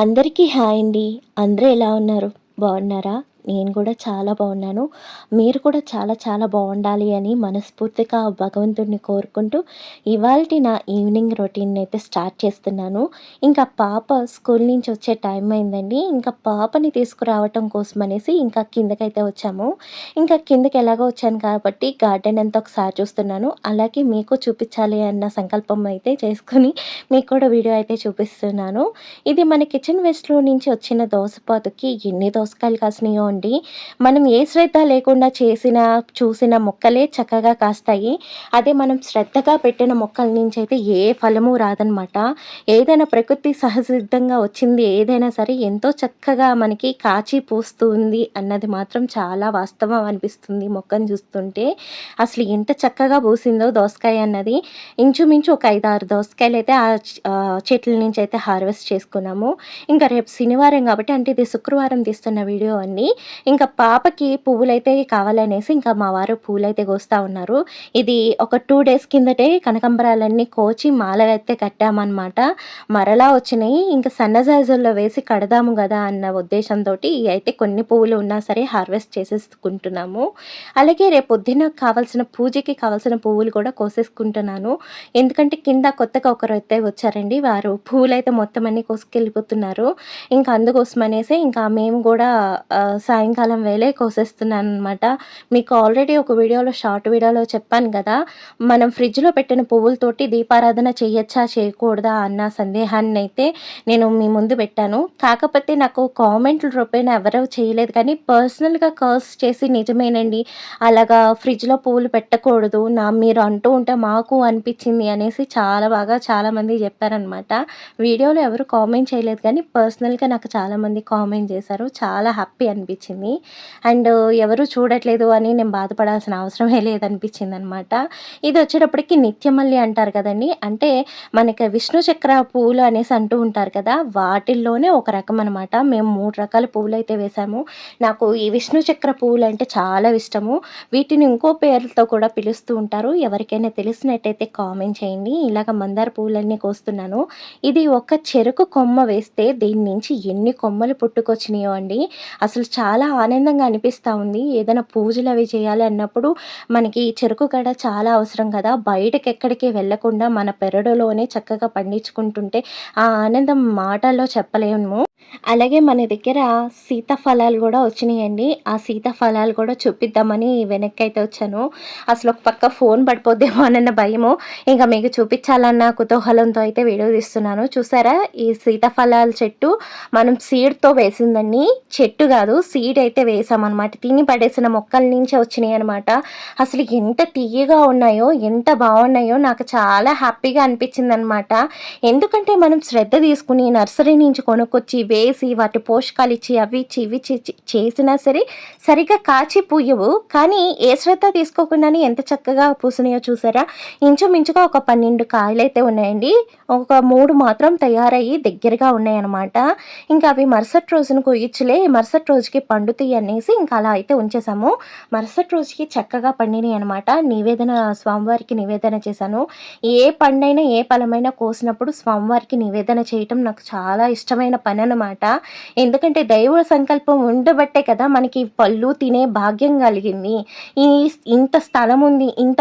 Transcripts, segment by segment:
అందరికీ హాయ్ అండి. అందరూ ఎలా ఉన్నారు? బాగున్నారా? నేను కూడా చాలా బాగున్నాను. మీరు కూడా చాలా చాలా బాగుండాలి అని మనస్ఫూర్తిగా భగవంతుడిని కోరుకుంటూ ఇవాళ నా ఈవినింగ్ రొటీన్ అయితే స్టార్ట్ చేస్తున్నాను. ఇంకా పాప స్కూల్ నుంచి వచ్చే టైం అయిందండి. ఇంకా పాపని తీసుకురావటం కోసం అనేసి ఇంకా కిందకైతే వచ్చాము. ఇంకా కిందకి ఎలాగో వచ్చాను కాబట్టి గార్డెన్ అంతా ఒకసారి చూస్తున్నాను. అలాగే మీకు చూపించాలి అన్న సంకల్పం అయితే చేసుకుని మీకు కూడా వీడియో అయితే చూపిస్తున్నాను. ఇది మన కిచెన్ వేస్ట్లో నుంచి వచ్చిన దోసపాతుకి ఎన్ని దోసకాయలు కాసినాయో అనుకోండి మనం ఏ శ్రద్ధ లేకుండా చేసిన చూసిన మొక్కలే చక్కగా కాస్తాయి. అదే మనం శ్రద్ధగా పెట్టిన మొక్కల నుంచి అయితే ఏ ఫలము రాదనమాట ఏదైనా ప్రకృతి సహసిద్ధంగా వచ్చింది ఏదైనా సరే ఎంతో చక్కగా మనకి కాచి పూస్తుంది అన్నది మాత్రం చాలా వాస్తవం అనిపిస్తుంది మొక్కను చూస్తుంటే. అసలు ఎంత చక్కగా పూసిందో దోసకాయ అన్నది. ఇంచుమించు ఒక ఐదు ఆరు దోసకాయలు అయితే ఆ చెట్ల నుంచి అయితే హార్వెస్ట్ చేసుకున్నాము. ఇంకా రేపు శనివారం కాబట్టి అంటే ఇది శుక్రవారం తీస్తున్న వీడియో అండి. ఇంకా పాపకి పువ్వులైతే కావాలనేసి ఇంకా మా వారు పూలైతే కోస్తూ ఉన్నారు. ఇది ఒక టూ డేస్ కిందటే కనకంబరాలన్నీ కోచి మాల అయితే కట్టామన్నమాట. మరలా వచ్చినాయి. ఇంకా సన్నజాజుల్లో వేసి కడదాము కదా అన్న ఉద్దేశంతో అయితే కొన్ని పువ్వులు ఉన్నా సరే హార్వెస్ట్ చేసేసుకుంటున్నాము. అలాగే రేపు పొద్దున్న కావాల్సిన పూజకి కావాల్సిన పువ్వులు కూడా కోసేసుకుంటున్నాను. ఎందుకంటే కింద కొత్తగా ఒకరు అయితే వచ్చారండి. వారు పువ్వులు అయితే మొత్తం అన్ని కోసుకెళ్ళిపోతున్నారు. ఇంకా అందుకోసం అనేసి ఇంకా మేము కూడా సాయంకాలం వేళే కోసేస్తున్నాను అనమాట మీకు ఆల్రెడీ ఒక వీడియోలో షార్ట్ వీడియోలో చెప్పాను కదా మనం ఫ్రిడ్జ్లో పెట్టిన పువ్వులతోటి దీపారాధన చేయొచ్చా చేయకూడదా అన్న సందేహాన్ని అయితే నేను మీ ముందు పెట్టాను. కాకపోతే నాకు కామెంట్ల రూపేణ ఎవరూ చేయలేదు కానీ పర్సనల్గా కర్స్ చేసి నిజమేనండి అలాగా ఫ్రిడ్జ్లో పువ్వులు పెట్టకూడదు నా మీరు అంటూ ఉంటే మాకు అనిపించింది అనేసి చాలా బాగా చాలామంది చెప్పారనమాట వీడియోలో ఎవరు కామెంట్ చేయలేదు కానీ పర్సనల్గా నాకు చాలామంది కామెంట్ చేశారు చాలా హ్యాపీ అనిపించింది అండ్ ఎవరు చూడట్లేదు అని నేను బాధపడాల్సిన అవసరమే లేదనిపించింది అనమాట ఇది వచ్చేటప్పటికి నిత్యమల్లి అంటారు కదండి. అంటే మనకి విష్ణు చక్ర పువ్వులు అనేసి అంటూ ఉంటారు కదా వాటిల్లోనే ఒక రకం అనమాట మేము మూడు రకాల పువ్వులు అయితే వేసాము నాకు ఈ విష్ణు చక్ర పువ్వులు అంటే చాలా ఇష్టము. వీటిని ఇంకో పేర్లతో కూడా పిలుస్తూ ఉంటారు. ఎవరికైనా తెలిసినట్టయితే కామెంట్ చేయండి. ఇలాగ మందార పువ్వులన్నీ కోస్తున్నాను. ఇది ఒక చెరుకు కొమ్మ వేస్తే దీని నుంచి ఎన్ని కొమ్మలు పుట్టుకొచ్చినాయో అండి. అసలు చాలా చాలా ఆనందంగా అనిపిస్తూ ఉంది. ఏదైనా పూజలు అవి చేయాలి అన్నప్పుడు మనకి చెరుకు గడ చాలా అవసరం కదా. బయటకి ఎక్కడికి వెళ్ళకుండా మన పెరడులోనే చక్కగా పండించుకుంటుంటే ఆ ఆనందం మాటల్లో చెప్పలేము. అలాగే మన దగ్గర సీతాఫలాలు కూడా వచ్చినాయండి. ఆ సీతాఫలాలు కూడా చూపిద్దామని వెనక్కి అయితే వచ్చాను. అసలు ఒక పక్క ఫోన్ పడిపోద్దేమో అన్న భయము. ఇంకా మీకు చూపించాలన్న కుతూహలంతో అయితే వీడియో తీస్తున్నాను. చూసారా? ఈ సీతాఫలాల చెట్టు మనం సీడ్తో వేసిందండి. చెట్టు కాదు సీడ్ అయితే వేసామన్నమాట. తిని పడేసిన మొక్కల నుంచే వచ్చినాయి అనమాట అసలు ఎంత తీయగా ఉన్నాయో ఎంత బాగున్నాయో నాకు చాలా హ్యాపీగా అనిపించింది అనమాట ఎందుకంటే మనం శ్రద్ధ తీసుకుని నర్సరీ నుంచి కొనుక్కొచ్చి వేసి వాటి పోషకాలు ఇచ్చి అవి ఇచ్చి ఇవి చేసినా సరే సరిగ్గా కాచి పూయవు. కానీ ఏ శ్రద్ధ తీసుకోకుండానే ఎంత చక్కగా పూసినాయో చూసారా? ఇంచుమించుగా ఒక పన్నెండు కాయలు అయితే ఉన్నాయండి. ఒక మూడు మాత్రం తయారయ్యి దగ్గరగా ఉన్నాయన్నమాట. ఇంకా అవి మరుసటి రోజును కొయ్యచ్చులే మరుసటి రోజుకి పండుతాయి అనేసి ఇంకా అలా అయితే ఉంచేసాము మరుసటి రోజుకి చక్కగా పండినాయి అనమాట నివేదన స్వామివారికి నివేదన చేశాను. ఏ పండైనా ఏ ఫలమైనా కోసినప్పుడు స్వామివారికి నివేదన చేయటం నాకు చాలా ఇష్టమైన పని అనమాట ఎందుకంటే దైవ సంకల్పం ఉండబట్టే కదా మనకి పళ్ళు తినే భాగ్యం కలిగింది. ఈ ఇంత స్థలం ఉంది ఇంత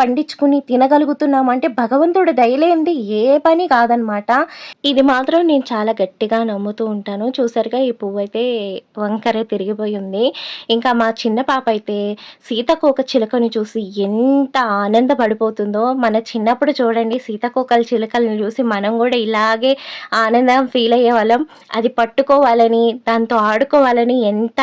పండించుకుని తినగలుగుతున్నాం అంటే భగవంతుడు దయలేంది ఏ పని కాదనమాట ఇది మాత్రం నేను చాలా గట్టిగా నమ్ముతూ ఉంటాను. చూసారుగా ఈ పువ్వు అయితే వంకరే తిరిగిపోయి ఉంది. ఇంకా మా చిన్న పాప అయితే సీతకోక చిలుకను చూసి ఎంత ఆనందపడిపోతుందో. మన చిన్నప్పుడు చూడండి సీతకోకల చిలకలను చూసి మనం కూడా ఇలాగే ఆనందం ఫీల్ అయ్యే వాళ్ళం. అది పట్టుకోవాలని దాంతో ఆడుకోవాలని ఎంత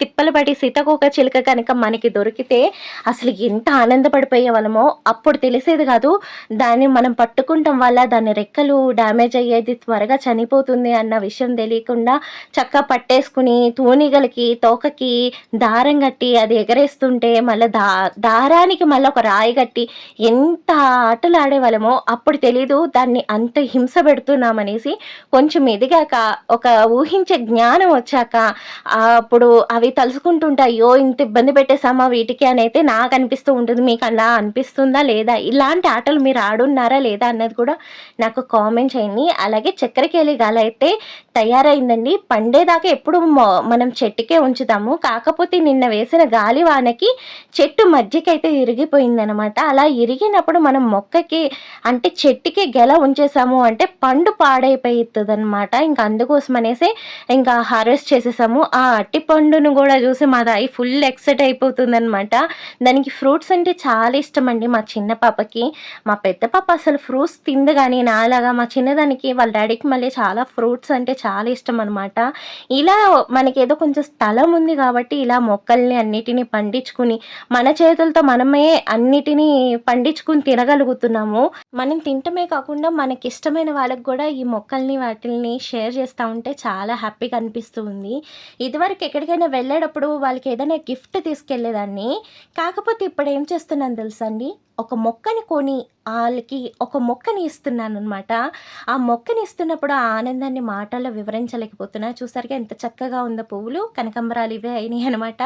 తిప్పలు పడి సీతకోక చిలుక కనుక మనకి దొరికితే అసలు ఎంత ఆనందపడిపోయే వాళ్ళమో అప్పుడు తెలిసేది కాదు. దాన్ని మనం పట్టుకుంటాం వల్ల దాని రెక్కలు డ్యామేజ్ అయ్యేది త్వరగా చనిపోతుంది అన్న విషయం తెలియకుండా చక్క పట్టేసుకుని తూనిగలకి తూనీగలకి తోకకి దారం కట్టి అది ఎగరేస్తుంటే మళ్ళీ దా దారానికి మళ్ళీ ఒక రాయి కట్టి ఎంత ఆటలు ఆడేవాళ్ళమో అప్పుడు తెలీదు. దాన్ని అంత హింస పెడుతున్నామనేసి కొంచెం ఎదిగాక ఒక ఊహించే జ్ఞానం వచ్చాక అప్పుడు అవి తలుసుకుంటుంటే అయ్యో ఇంత ఇబ్బంది పెట్టేసామా వీటికి అని అయితే నాకు అనిపిస్తూ ఉంటుంది. మీకు అలా అనిపిస్తుందా లేదా? ఇలాంటి ఆటలు మీరు ఆడున్నారా లేదా అన్నది కూడా నాకు కామెంట్ చేయండి. అలాగే చక్కెరకేళి గాల అయితే తయారైందండి. పండేదాకా ఎప్పుడు మనం చెట్టుకే ఉంచుతాము. కాకపోతే నిన్న వేసిన గాలి వానకి చెట్టు మధ్యకైతే ఇరిగిపోయిందనమాట అలా ఇరిగినప్పుడు మనం మొక్కకి అంటే చెట్టుకి గెల ఉంచేసాము అంటే పండు పాడైపోతుంది అనమాట ఇంకా అందుకోసం అనేసి ఇంకా హార్వెస్ట్ చేసేసాము. ఆ అట్టి పండును కూడా చూసి మా దాయి ఫుల్ ఎక్సైట్ అయిపోతుంది అనమాట దానికి ఫ్రూట్స్ అంటే చాలా ఇష్టం అండి మా చిన్న పాపకి. మా పెద్ద పాప అసలు ఫ్రూట్స్ తింది కానీ నాలాగా మా చిన్నదానికి వాళ్ళ డాడీకి మళ్ళీ చాలా ఫ్రూట్స్ అంటే చాలా ఇష్టం అనమాట ఇలా మనకి ఏదో కొంచెం స్థలం ఉంది కాబట్టి ఇలా మొక్కల్ని అన్నిటినీ పండించుకుని మన చేతులతో మనమే అన్నిటినీ పండించుకుని తినగలుగుతున్నాము. మనం తింటమే కాకుండా మనకి ఇష్టమైన వాళ్ళకి కూడా ఈ మొక్కల్ని వాటిల్ని షేర్ చేస్తూ ఉంటే చాలా హ్యాపీగా అనిపిస్తుంది. ఇదివరకు ఎక్కడికైనా వెళ్ళేటప్పుడు వాళ్ళకి ఏదైనా గిఫ్ట్ తీసుకెళ్ళేదాన్ని. కాకపోతే ఇప్పుడు ఏం చేస్తున్నాను తెలుసా అండి? ఒక మొక్కని కొని వాళ్ళకి ఒక మొక్కని ఇస్తున్నాను అనమాట ఆ మొక్కని ఇస్తున్నప్పుడు ఆ ఆనందాన్ని మాటల్లో వివరించలేకపోతున్నా. చూసారుగా ఎంత చక్కగా ఉందో పువ్వులు కనకంబరాలు ఇవే అయినాయి అనమాట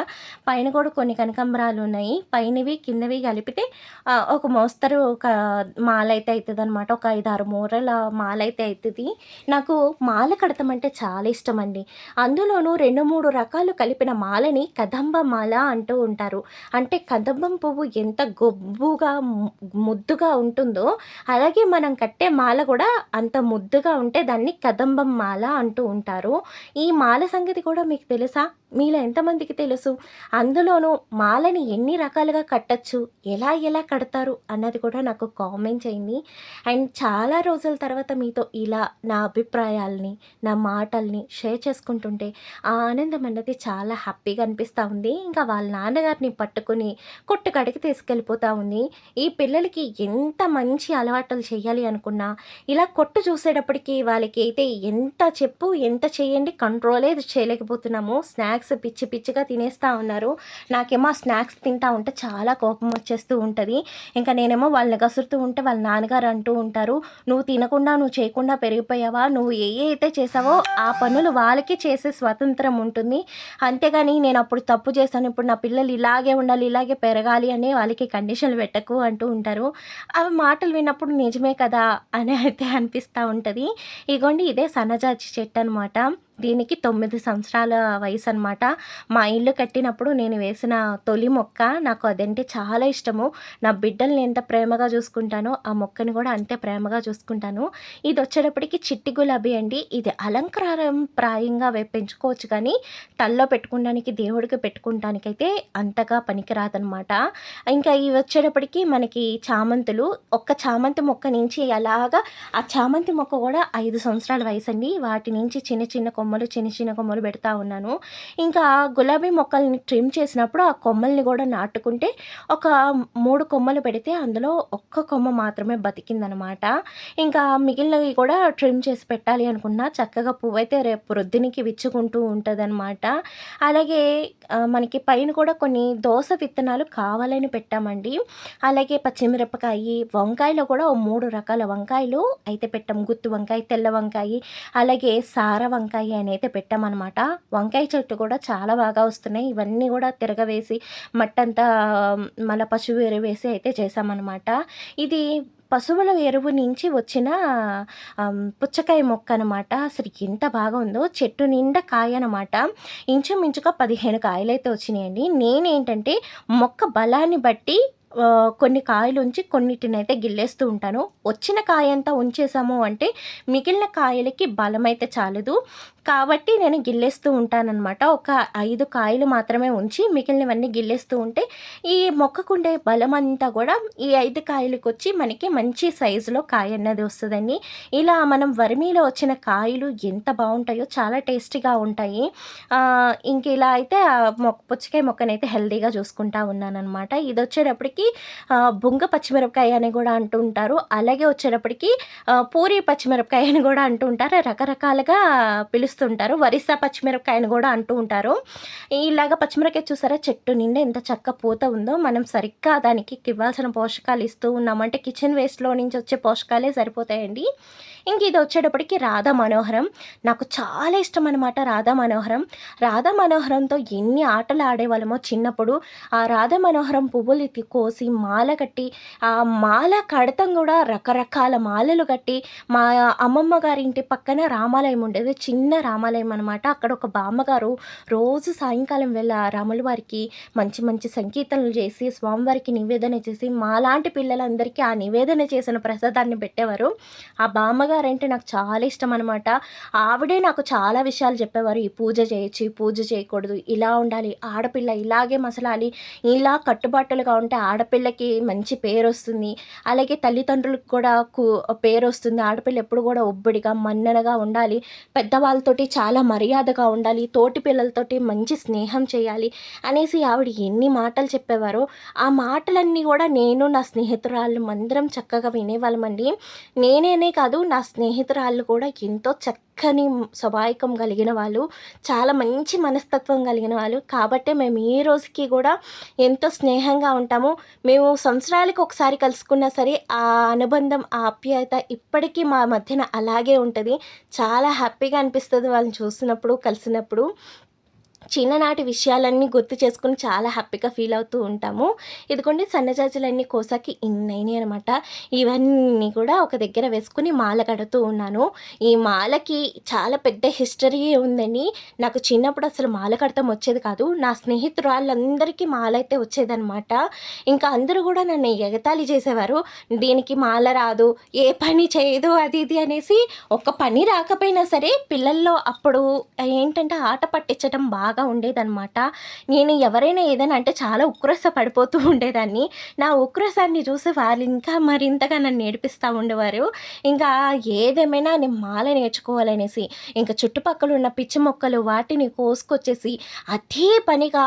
పైన కూడా కొన్ని కనకంబరాలు ఉన్నాయి. పైనవి కిందవి కలిపితే ఒక మోస్తరు ఒక మాల అయితే అవుతుంది అనమాట ఒక ఐదు ఆరు మూరల మాల అయితే అవుతుంది నాకు మాల కడతాం అంటే చాలా ఇష్టం అండి అందులోనూ రెండు మూడు రకాలు కలిపిన మాలని కదంబ మాల అంటూ ఉంటారు. అంటే కదంబం పువ్వు ఎంత గొబ్బుగా ముద్దుగా ఉంటుందో అలాగే మనం కట్టే మాల కూడా అంత ముద్దుగా ఉంటే దాన్ని కదంబం మాల అంటూ ఉంటారు. ఈ మాల సంగతి కూడా మీకు తెలుసా? మీలో ఎంతమందికి తెలుసు? అందులోనూ మాలని ఎన్ని రకాలుగా కట్టచ్చు? ఎలా ఎలా కడతారు? అన్నది కూడా నాకు కామెంట్ చేయండి. అండ్ చాలా రోజుల తర్వాత మీతో ఇలా నా అభిప్రాయాల్ని నా మాటల్ని షేర్ చేసుకుంటుంటే ఆ ఆనందం అన్నది చాలా హ్యాపీగా అనిపిస్తూ ఉంది. ఇంకా వాళ్ళ నాన్నగారిని పట్టుకుని కొట్టుకడికి తీసుకెళ్ళిపోతూ ఉంది. ఈ పిల్లలకి ఎంత మంచి అలవాట్లు చేయాలి అనుకున్నా ఇలా కొట్టు చూసేటప్పటికి వాళ్ళకి అయితే ఎంత చెప్పు ఎంత చేయండి కంట్రోలే చేయలేకపోతున్నాము. స్నాక్స్ పిచ్చి పిచ్చిగా తినేస్తూ ఉన్నారు. నాకేమో ఆ స్నాక్స్ తింటా ఉంటే చాలా కోపం వచ్చేస్తూ ఉంటుంది. ఇంకా నేనేమో వాళ్ళని కసురుతూ ఉంటే వాళ్ళ నాన్నగారు అంటూ ఉంటారు నువ్వు తినకుండా నువ్వు చేయకుండా పెరిగిపోయావా? నువ్వు ఏ అయితే చేసావో ఆ పనులు వాళ్ళకి చేసే స్వతంత్రం ఉంటుంది. అంతేగాని నేను అప్పుడు తప్పు చేశాను ఇప్పుడు నా పిల్లలు ఇలాగే ఉండాలి ఇలాగే పెరగాలి అని వాళ్ళకి కండిషన్లు పెట్టకు. అంటూ ఉంటారు. అవి మాటలు విన్నప్పుడు నిజమే కదా అని అయితే అనిపిస్తూ ఉంటుంది. ఇగోండి ఇదే సన్నజాజి చెట్టు అనమాట దీనికి తొమ్మిది సంవత్సరాల వయసు అనమాట మా ఇల్లు కట్టినప్పుడు నేను వేసిన తొలి మొక్క నాకు అదంటే చాలా ఇష్టము. నా బిడ్డల్ని ఎంత ప్రేమగా చూసుకుంటానో ఆ మొక్కని కూడా అంతే ప్రేమగా చూసుకుంటాను. ఇది వచ్చేటప్పటికి చిట్టి గులాబీ అండి. ఇది అలంకారం ప్రాయంగా పెంచుకోవచ్చు కానీ తల్లో పెట్టుకోవడానికి దేవుడికి పెట్టుకోవడానికైతే అంతగా పనికిరాదనమాట ఇంకా ఇవి వచ్చేటప్పటికి మనకి చామంతులు. ఒక్క చామంతి మొక్క నుంచి అలాగా ఆ చామంతి మొక్క కూడా ఐదు సంవత్సరాల వయసు అండి వాటి నుంచి చిన్న చిన్న కొమ్మ కొమ్మలు చిన్న చిన్న కొమ్మలు పెడతా ఉన్నాను. ఇంకా గులాబీ మొక్కల్ని ట్రిమ్ చేసినప్పుడు ఆ కొమ్మల్ని కూడా నాటుకుంటే ఒక మూడు కొమ్మలు పెడితే అందులో ఒక్క కొమ్మ మాత్రమే బతికిందనమాట. ఇంకా మిగిలినవి కూడా ట్రిమ్ చేసి పెట్టాలి అనుకున్నా చక్కగా పువ్వు అయితే రేపు రొద్దునికి విచ్చుకుంటూ ఉంటుందన్నమాట అలాగే మనకి పైన కూడా కొన్ని దోస విత్తనాలు కావాలని పెట్టామండి. అలాగే పచ్చిమిరపకాయ వంకాయలో కూడా ఓ మూడు రకాల వంకాయలు అయితే పెట్టాం. గుత్తి వంకాయ తెల్ల వంకాయ అలాగే సార వంకాయ అని అయితే పెట్టామన్నమాట. వంకాయ చెట్టు కూడా చాలా బాగా వస్తున్నాయి. ఇవన్నీ కూడా తిరగవేసి మట్టంతా మళ్ళీ పశువు ఎరువేసి వేసి అయితే చేసామన్నమాట ఇది పశువుల ఎరువు నుంచి వచ్చిన పుచ్చకాయ మొక్క అనమాట అసలు ఎంత బాగా ఉందో చెట్టు నిండా కాయ అనమాట ఇంచుమించుగా పదిహేను కాయలు అయితే వచ్చినాయండి. నేనేంటంటే మొక్క బలాన్ని బట్టి కొన్ని కాయలు ఉంచి కొన్నిటిని అయితే గిల్లేస్తూ ఉంటాను. వచ్చిన కాయ అంతా ఉంచేసాము అంటే మిగిలిన కాయలకి బలం అయితే చాలదు. కాబట్టి నేను గిల్లేస్తూ ఉంటానన్నమాట. ఒక ఐదు కాయలు మాత్రమే ఉంచి మిగిలినవన్నీ గిల్లేస్తూ ఉంటే ఈ మొక్కకుండే బలం అంతా కూడా ఈ ఐదు కాయలకు వచ్చి మనకి మంచి సైజులో కాయ అన్నది వస్తుందండి. ఇలా మనం వరిమీలో వచ్చిన కాయలు ఎంత బాగుంటాయో చాలా టేస్టీగా ఉంటాయి. ఇంక ఇలా అయితే ఆ మొక్క పుచ్చకాయ మొక్కనైతే హెల్దీగా చూసుకుంటా ఉన్నానన్నమాట. ఇది వచ్చేటప్పటికి బుంగ పచ్చిమిరపకాయ అని కూడా అంటూ ఉంటారు. అలాగే వచ్చేటప్పటికి పూరి పచ్చిమిరపకాయ అని కూడా అంటూ ఉంటారు. రకరకాలుగా పిలుస్తారు పిలుస్తుంటారు వరిసా పచ్చిమిరపకాయ అని కూడా అంటూ ఉంటారు. ఇలాగ పచ్చిమిరపకాయ చూసారా? చెట్టు నిండా ఎంత చక్క పూత ఉందో మనం సరిగ్గా దానికి ఇవ్వాల్సిన పోషకాలు ఇస్తూ ఉన్నామంటే కిచెన్ వేస్ట్లో నుంచి వచ్చే పోషకాలే సరిపోతాయండి. ఇంక ఇది వచ్చేటప్పటికి రాధా మనోహరం. నాకు చాలా ఇష్టం అనమాట రాధా మనోహరం. రాధా మనోహరంతో ఎన్ని ఆటలు ఆడేవాళ్ళమో చిన్నప్పుడు. ఆ రాధా మనోహరం పువ్వులు కోసి మాల కట్టి ఆ మాల కడతం కూడా రకరకాల మాలలు కట్టి మా అమ్మమ్మ గారి ఇంటి పక్కన రామాలయం ఉండేది. చిన్న రామాలయం అనమాట అక్కడ ఒక బామ్మగారు రోజు సాయంకాలం వెళ్ళి ఆ రాముల వారికి మంచి మంచి సంకీర్తనలు చేసి స్వామివారికి నివేదన చేసి మాలాంటి పిల్లలందరికీ ఆ నివేదన చేసిన ప్రసాదాన్ని పెట్టేవారు. ఆ బామ్మగారు అంటే నాకు చాలా ఇష్టం అనమాట ఆవిడే నాకు చాలా విషయాలు చెప్పేవారు. ఈ పూజ చేయొచ్చు ఈ పూజ చేయకూడదు ఇలా ఉండాలి ఆడపిల్ల ఇలాగే మసలాలి ఇలా కట్టుబాటులుగా ఉంటే ఆడపిల్లకి మంచి పేరు వస్తుంది. అలాగే తల్లిదండ్రులకు కూడా కు పేరు వస్తుంది. ఆడపిల్ల ఎప్పుడు కూడా ఒబ్బడిగా మన్ననగా ఉండాలి. పెద్దవాళ్ళతో పిల్లలతోటి చాలా మర్యాదగా ఉండాలి తోటి పిల్లలతోటి మంచి స్నేహం చేయాలి అనేసి ఆవిడ ఎన్ని మాటలు చెప్పేవారో ఆ మాటలన్నీ కూడా నేను నా స్నేహితురాళ్ళు అందరం చక్కగా వినేవాళ్ళమండి. నేనేనే కాదు నా స్నేహితురాళ్ళు కూడా ఎంతో చక్క చక్కని స్వభావికం కలిగిన వాళ్ళు చాలా మంచి మనస్తత్వం కలిగిన వాళ్ళు. కాబట్టే మేము ఈ రోజుకి కూడా ఎంతో స్నేహంగా ఉంటాము. మేము సంవత్సరాలకు ఒకసారి కలుసుకున్నా సరే ఆ అనుబంధం ఆ ఆప్యాయత ఇప్పటికీ మా మధ్యన అలాగే ఉంటుంది. చాలా హ్యాపీగా అనిపిస్తుంది వాళ్ళని చూసినప్పుడు కలిసినప్పుడు. చిన్ననాటి విషయాలన్నీ గుర్తు చేసుకుని చాలా హ్యాపీగా ఫీల్ అవుతూ ఉంటాము. ఇదిగోండి సన్నజాజులన్నీ కోసాకి ఇన్నైనాయి అనమాట ఇవన్నీ కూడా ఒక దగ్గర వేసుకుని మాల కడుతూ ఉన్నాను. ఈ మాలకి చాలా పెద్ద హిస్టరీ ఉందని నాకు చిన్నప్పుడు అసలు మాల కడతాం వచ్చేది కాదు. నా స్నేహితురాళ్ళందరికీ మాల అయితే వచ్చేదనమాట ఇంకా అందరూ కూడా నన్ను ఎగతాళి చేసేవారు. దీనికి మాల రాదు ఏ పని చేయదు అది ఇది అనేసి ఒక పని రాకపోయినా సరే పిల్లల్లో అప్పుడు ఏంటంటే ఆట పట్టించడం బాగా బాగా ఉండేదన్నమాట. నేను ఎవరైనా ఏదైనా అంటే చాలా ఉక్రోస పడిపోతూ ఉండేదాన్ని. నా ఉక్రోసాన్ని చూసి వాళ్ళు ఇంకా మరింతగా నన్ను నేర్పిస్తూ ఉండేవారు. ఇంకా ఏదేమైనా నేను మాల నేర్చుకోవాలనేసి ఇంకా చుట్టుపక్కల ఉన్న పిచ్చి మొక్కలు వాటిని కోసుకొచ్చేసి అదే పనిగా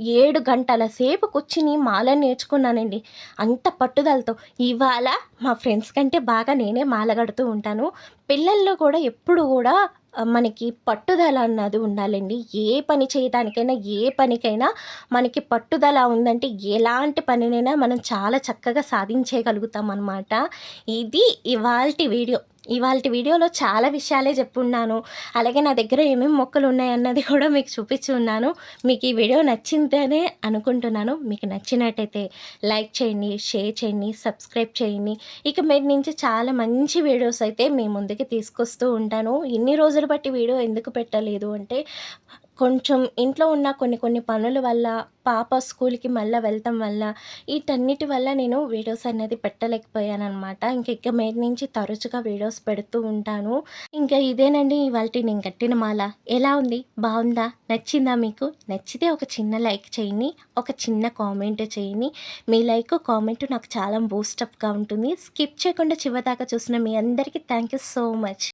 ఏడు గంటల సేపు కూర్చుని మాల నేర్చుకున్నానండి. అంత పట్టుదలతో. ఇవాళ మా ఫ్రెండ్స్ కంటే బాగా నేనే మాల కడుతూ ఉంటాను. పిల్లల్లో కూడా ఎప్పుడు కూడా మనకి పట్టుదల అన్నది ఉండాలండి. ఏ పని చేయడానికైనా ఏ పనికైనా మనకి పట్టుదల ఉందంటే ఎలాంటి పనినైనా మనం చాలా చక్కగా సాధించగలుగుతాం అనమాట ఇది ఇవాల్టి వీడియో. ఇవాళ వీడియోలో చాలా విషయాలే చెప్పున్నాను. అలాగే నా దగ్గర ఏమేమి మొక్కలు ఉన్నాయన్నది కూడా మీకు చూపించి ఉన్నాను. మీకు ఈ వీడియో నచ్చిందనే అనుకుంటున్నాను. మీకు నచ్చినట్టయితే లైక్ చేయండి షేర్ చేయండి సబ్స్క్రైబ్ చేయండి. ఇక మీద నుంచి చాలా మంచి వీడియోస్ అయితే మీ ముందుకి తీసుకొస్తూ ఉంటాను. ఇన్ని రోజులు బట్టి వీడియో ఎందుకు పెట్టలేదు అంటే కొంచెం ఇంట్లో ఉన్న కొన్ని కొన్ని పనుల వల్ల పాప స్కూల్కి మళ్ళీ వెళ్తాం వల్ల వీటన్నిటి వల్ల నేను వీడియోస్ అనేది పెట్టలేకపోయాను అనమాట ఇంక ఇక మీద నుంచి తరచుగా వీడియోస్ పెడుతూ ఉంటాను. ఇంకా ఇదేనండి ఇవాళ నేను కట్టిన మాల. ఎలా ఉంది? బాగుందా? నచ్చిందా మీకు? నచ్చితే ఒక చిన్న లైక్ చేయండి. ఒక చిన్న కామెంట్ చేయండి. మీ లైక్ కామెంట్ నాకు చాలా బూస్టప్గా ఉంటుంది. స్కిప్ చేయకుండా చివరిదాకా చూసిన మీ అందరికీ థ్యాంక్ యూ సో మచ్.